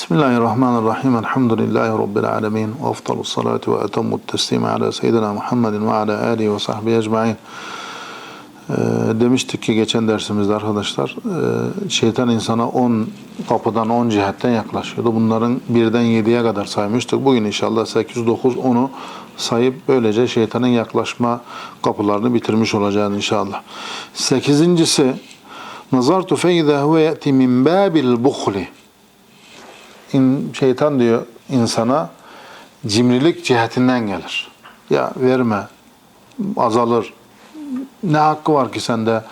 Bismillahirrahmanirrahim. Elhamdülillahi Rabbil alemin. Ve afdalu salatu ve etemmu teslimi ala seyyidina Muhammedin ve ala alihi ve sahbihi ecma'in. Ee, demiştik ki geçen dersimizde arkadaşlar e, şeytan insana 10 kapıdan 10 cihetten yaklaşıyordu. Bunların birden 7'ye kadar saymıştık. Bugün inşallah 8, 9, 10'u sayıp böylece şeytanın yaklaşma kapılarını bitirmiş olacağız inşallah. Sekizincisi Nazartu feyza huve yeti min babil buhli İn- Şeytan diyor insana cimrilik cihetinden gelir. Ya verme, azalır. Ne hakkı var ki sende?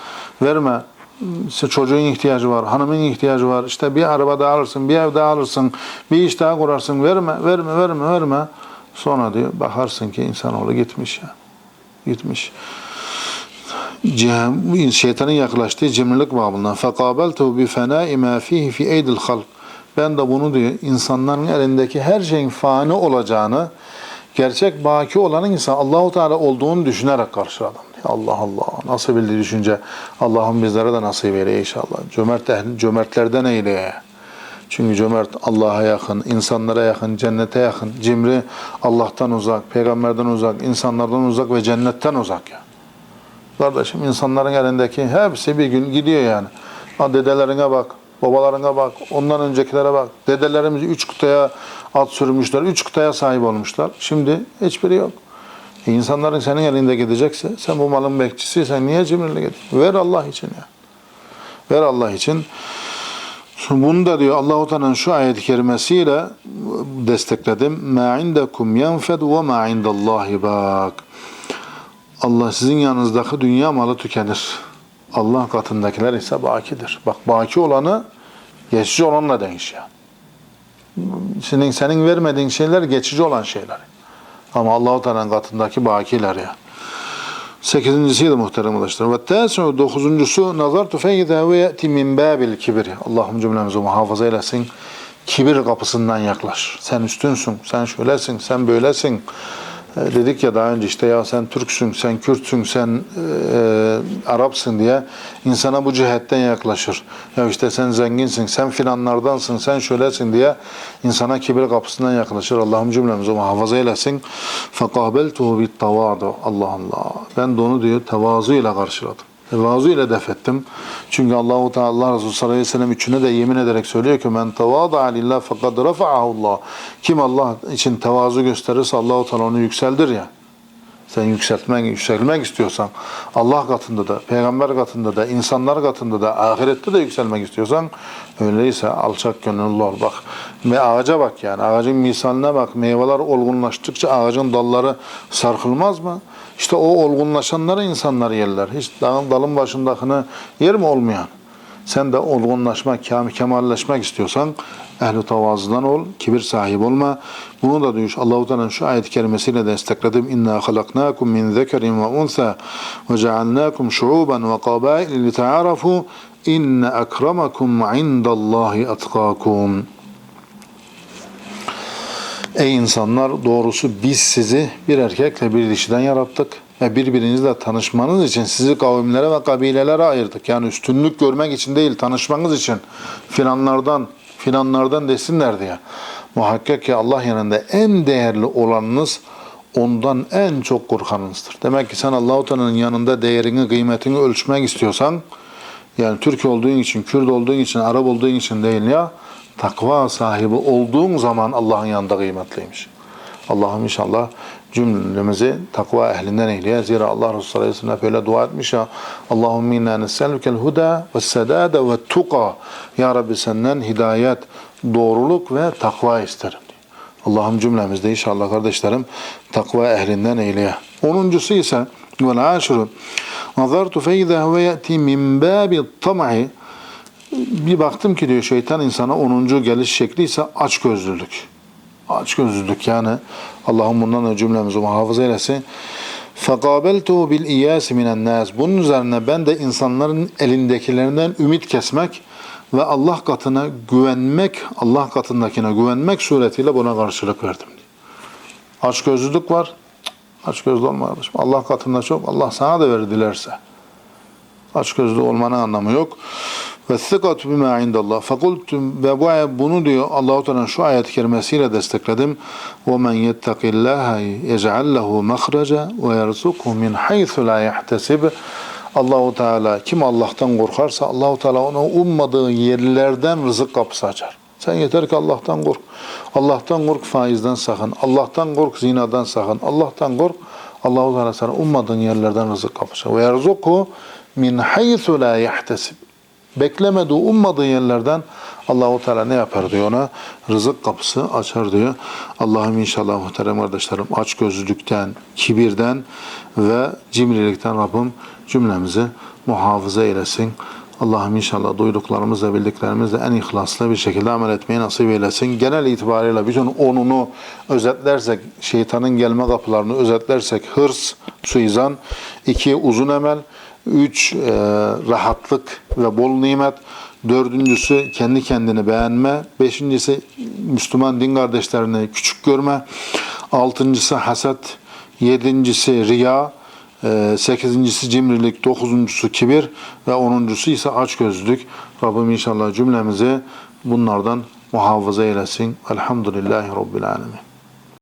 Verme. İşte çocuğun ihtiyacı var, hanımın ihtiyacı var. İşte bir araba daha alırsın, bir ev daha alırsın, bir iş daha kurarsın. Verme, verme, verme, verme. Sonra diyor bakarsın ki insanoğlu gitmiş ya. Gitmiş. Cehem- şeytanın yaklaştığı cimrilik babından فَقَابَلْتُهُ بِفَنَاءِ مَا ف۪يهِ فِي اَيْدِ الْخَلْقِ ben de bunu diyor, insanların elindeki her şeyin fani olacağını, gerçek baki olanın insan Allahu Teala olduğunu düşünerek karşıladım. Allah Allah, nasıl bildiği düşünce Allah'ım bizlere de nasip eyle inşallah. Cömert ehli, cömertlerden eyle. Çünkü cömert Allah'a yakın, insanlara yakın, cennete yakın. Cimri Allah'tan uzak, peygamberden uzak, insanlardan uzak ve cennetten uzak ya. Kardeşim insanların elindeki hepsi bir gün gidiyor yani. Ha dedelerine bak, babalarına bak, ondan öncekilere bak. Dedelerimiz üç kıtaya at sürmüşler, üç kıtaya sahip olmuşlar. Şimdi hiçbiri yok. E insanların senin elinde gidecekse, sen bu malın bekçisiysen niye cimrilik ediyorsun? Ver Allah için ya. Ver Allah için. Bunu da diyor Allahu Teala'nın şu ayet-i kerimesiyle destekledim. Ma indekum yenfed ve ma indallahi bak. Allah sizin yanınızdaki dünya malı tükenir. Allah katındakiler ise bakidir. Bak baki olanı geçici olanla değişiyor. Senin senin vermediğin şeyler geçici olan şeyler. Ama Allahu Teala'nın katındaki bakiler ya. Sekizincisi de muhterem arkadaşlar. Ve tâsû dokuzuncusu nazartu feyzâ ve ye'ti min bâbil kibri. Allah'ım cümlemizi muhafaza eylesin. Kibir kapısından yaklaş. Sen üstünsün, sen şöylesin, sen böylesin. E, dedik ya daha önce işte ya sen Türksün, sen Kürtsün, sen e, Arapsın diye insana bu cihetten yaklaşır. Ya işte sen zenginsin, sen filanlardansın, sen şöylesin diye insana kibir kapısından yaklaşır. Allah'ım cümlemizi muhafaza eylesin. فَقَابَلْتُهُ بِالتَّوَادُ Allah Allah. Ben de onu diyor tevazu ile karşıladım. Tevazu ile def ettim. Çünkü Allahu Teala Allah Resulü sallallahu aleyhi ve sellem üçüne de yemin ederek söylüyor ki men tevada lillah fakat rafa'ahu Allah. Kim Allah için tevazu gösterirse Allahu Teala onu yükseldir ya. Sen yükseltmek, yükselmek istiyorsan Allah katında da, peygamber katında da, insanlar katında da, ahirette de yükselmek istiyorsan öyleyse alçak gönüllü ol. Bak ve ağaca bak yani. Ağacın misaline bak. Meyveler olgunlaştıkça ağacın dalları sarkılmaz mı? İşte o olgunlaşanları insanlar yerler. Hiç dağın dalın başındakini yer mi olmayan? Sen de olgunlaşmak, kemalleşmek istiyorsan ehli tavazudan ol, kibir sahibi olma. Bunu da duyuş Allahu Teala'nın şu ayet-i kerimesiyle destekledim. İnna halaknakum min zekerin ve unsa ve cealnakum şuuban ve qabail li ta'arafu inne akramakum indallahi atqakum. Ey insanlar doğrusu biz sizi bir erkekle bir dişiden yarattık ve birbirinizle tanışmanız için sizi kavimlere ve kabilelere ayırdık. Yani üstünlük görmek için değil tanışmanız için filanlardan filanlardan desinler diye. Muhakkak ki Allah yanında en değerli olanınız ondan en çok korkanınızdır. Demek ki sen Allah-u Teala'nın yanında değerini, kıymetini ölçmek istiyorsan yani Türk olduğun için, Kürt olduğun için, Arap olduğun için değil ya takva sahibi olduğun zaman Allah'ın yanında kıymetliymiş. Allah'ım inşallah cümlemizi takva ehlinden eyleye. Zira Allah Resulü sallallahu aleyhi ve sellem hep öyle dua etmiş ya. Allahümme inna nes'elukel huda ve sedade ve tuqa. Ya Rabbi senden hidayet, doğruluk ve takva isterim. Allah'ım cümlemizde inşallah kardeşlerim takva ehlinden eyleye. Onuncusu ise vel aşırı nazartu feyza ve yeti min babi tam'i bir baktım ki diyor şeytan insana 10. geliş şekli ise açgözlülük. Açgözlülük yani Allah'ım bundan da cümlemizi muhafaza eylesin. فَقَابَلْتُهُ بِالْاِيَاسِ مِنَ النَّاسِ Bunun üzerine ben de insanların elindekilerinden ümit kesmek ve Allah katına güvenmek, Allah katındakine güvenmek suretiyle buna karşılık verdim. Açgözlülük var. Açgözlü olma kardeşim. Allah katında çok. Allah sana da verir dilerse. Açgözlü olmanın anlamı yok. Ve thikatu bima indallah. Fakultum ve bu bunu diyor Allahu Teala şu ayet-i kerimesiyle destekledim. Ve men yettakillaha yec'al lehu mahraca ve yerzuqhu min haythu la yahtasib. Allahu Teala kim Allah'tan korkarsa Allahu Teala ona ummadığı yerlerden rızık kapısı açar. Sen yeter ki Allah'tan kork. Allah'tan kork faizden sakın. Allah'tan kork zinadan sakın. Allah'tan kork. Allahu Teala sana ummadığın yerlerden rızık kapısı. Ve yerzuqhu min haythu la yahtasib. Beklemediği, ummadığı yerlerden Allahu Teala ne yapar diyor ona? Rızık kapısı açar diyor. Allah'ım inşallah muhterem kardeşlerim aç gözlülükten, kibirden ve cimrilikten Rabbim cümlemizi muhafaza eylesin. Allah'ım inşallah duyduklarımızla bildiklerimizle en ihlaslı bir şekilde amel etmeyi nasip eylesin. Genel itibariyle bütün onunu özetlersek, şeytanın gelme kapılarını özetlersek hırs, suizan, iki uzun emel, üç e, rahatlık ve bol nimet, dördüncüsü kendi kendini beğenme, beşincisi Müslüman din kardeşlerini küçük görme, altıncısı haset, yedincisi riya, ee, sekizincisi cimrilik, dokuzuncusu kibir. Ve onuncusu ise açgözlülük. Rabbim inşallah cümlemizi bunlardan muhafaza eylesin. Elhamdülillahi Rabbil Alemin.